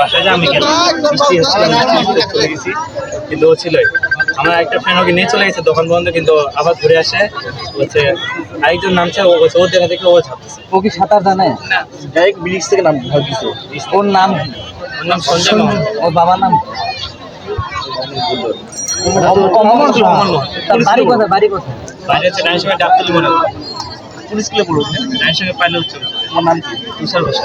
বাসায় যে আমি গেলাম মিষ্টি এসেছিলাম মিষ্টি চলে গেছি। কিন্তু ও ছিলই আমার একটা ফ্রেন্ড ওকে নিয়ে চলে গেছে দোকান বন্ধ কিন্তু আবার ঘুরে আসে। হচ্ছে আরেকজন নামছে ও বলছে ওর দেখা দেখে ও ছাড়তেছে। ও কি সাঁতার জানে? না। ডাইরেক্ট ব্রিজ থেকে নাম দিছে ওর নাম কি? ওর নাম সঞ্জয় মোহন ওর বাবার নাম বাড়ি কোথায়? বাড়ি কোথায়? হচ্ছে ডাক্তারি মনে পুলিশ কিলে বলো ডাইনের সঙ্গে পাইলে হচ্ছে। তোমার নাম কি? তুষার বসা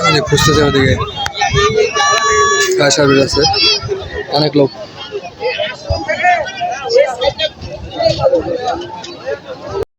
অনেক খুঁজতেছে ওদিকে। ফায়ার সার্ভিস আছে। অনেক লোক।